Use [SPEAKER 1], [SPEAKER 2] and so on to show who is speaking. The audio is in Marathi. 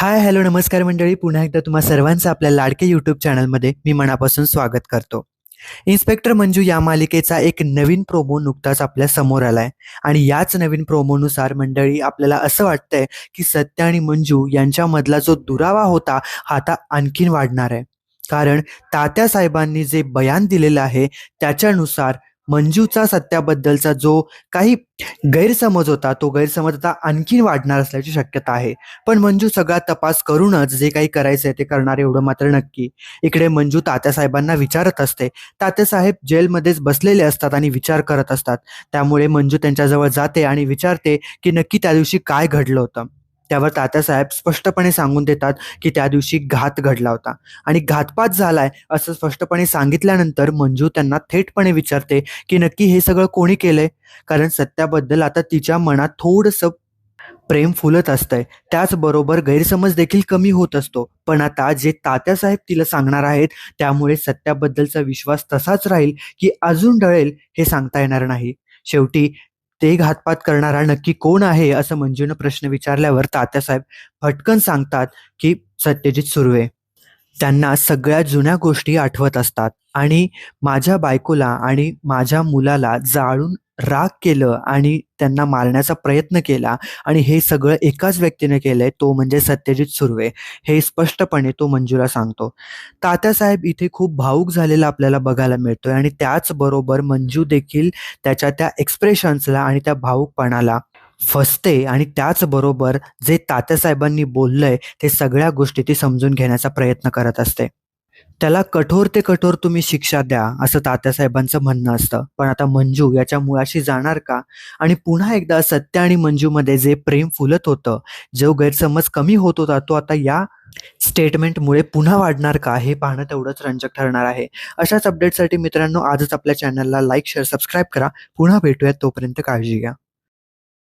[SPEAKER 1] हाय हॅलो नमस्कार मंडळी. पुन्हा एकदा तुम्हा सर्वांचं आपल्या लाडके यूट्यूब चॅनलमध्ये मी मनापासून स्वागत करतो. इन्स्पेक्टर मंजू या मालिकेचा एक नवीन प्रोमो नुकताच आपल्यासमोर आलाय. आणि याच नवीन प्रोमोनुसार मंडळी आपल्याला असं वाटतंय की सत्य आणि मंजू यांच्यामधला जो दुरावा होता हा आता आणखीन वाढणार आहे. कारण तात्या साहेबांनी जे बयान दिलेलं आहे त्याच्यानुसार मंजूचा सत्याबद्दलचा जो काही गैरसमज होता तो गैरसमज आता आणखीन वाढणार असल्याची शक्यता आहे. पण मंजू सगळा तपास करूनच जे काही करायचंय ते करणार एवढं मात्र नक्की. इकडे मंजू तात्यासाहेबांना विचारत असते. तात्यासाहेब जेलमध्येच बसलेले असतात आणि विचार करत असतात. त्यामुळे मंजू त्यांच्याजवळ जाते आणि विचारते की नक्की त्या दिवशी काय घडलं होतं. त्यावर तात्यासाहेब स्पष्टपणे सांगून देतात की त्या दिवशी घात घडला होता. आणि घातपात झालाय असं स्पष्टपणे सांगितल्यानंतर मंजू त्यांना थेटपणे विचारते की नक्की हे सगळं कोणी केलंय? कारण सत्याबद्दल आता तिच्या मनात थोडंसं प्रेम फुलत असतंय. त्याचबरोबर गैरसमज देखील कमी होत असतो. पण आता जे तात्यासाहेब तिला सांगणार आहेत त्यामुळे सत्याबद्दलचा विश्वास तसाच राहील की अजून डळेल हे सांगता येणार नाही. शेवटी ते घातपात करणारा नक्की कोण आहे असं मंजूनं प्रश्न विचारल्यावर तात्यासाहेब भटकन सांगतात की सत्यजित सुर्वे. त्यांना सगळ्या जुन्या गोष्टी आठवत असतात. आणि माझ्या बायकोला आणि माझ्या मुलाला जाळून राग केलं आणि त्यांना मारण्याचा प्रयत्न केला आणि हे सगळं एकाच व्यक्तीने केलंय तो म्हणजे सत्यजित सुर्वे. हे स्पष्टपणे तो मंजूला सांगतो. तात्यासाहेब इथे खूप भावूक झालेला आपल्याला बघायला मिळतोय आणि त्याचबरोबर मंजू देखील त्याच्या त्या एक्सप्रेशन्सला आणि त्या भावूकपणाला फसते आणि त्याचबरोबर जे तात्यासाहेबांनी बोललंय ते सगळ्या गोष्टी ती समजून घेण्याचा प्रयत्न करत असते. त्याला कठोर ते कठोर तुम्ही शिक्षा द्या असं तात्यासाहेबांचं म्हणणं असतं. पण आता मंजू याच्या मुळाशी जाणार का? आणि पुन्हा एकदा सत्य आणि मंजूमध्ये जे प्रेम फुलत होतं जो गैरसमज कमी होत होता तो आता या स्टेटमेंटमुळे पुन्हा वाढणार का? हे पाहणं तेवढंच रंजक ठरणार आहे. अशाच अपडेटसाठी मित्रांनो आजच आपल्या चॅनलला लाईक शेअर सबस्क्राईब करा. पुन्हा भेटूयात तोपर्यंत काळजी घ्या.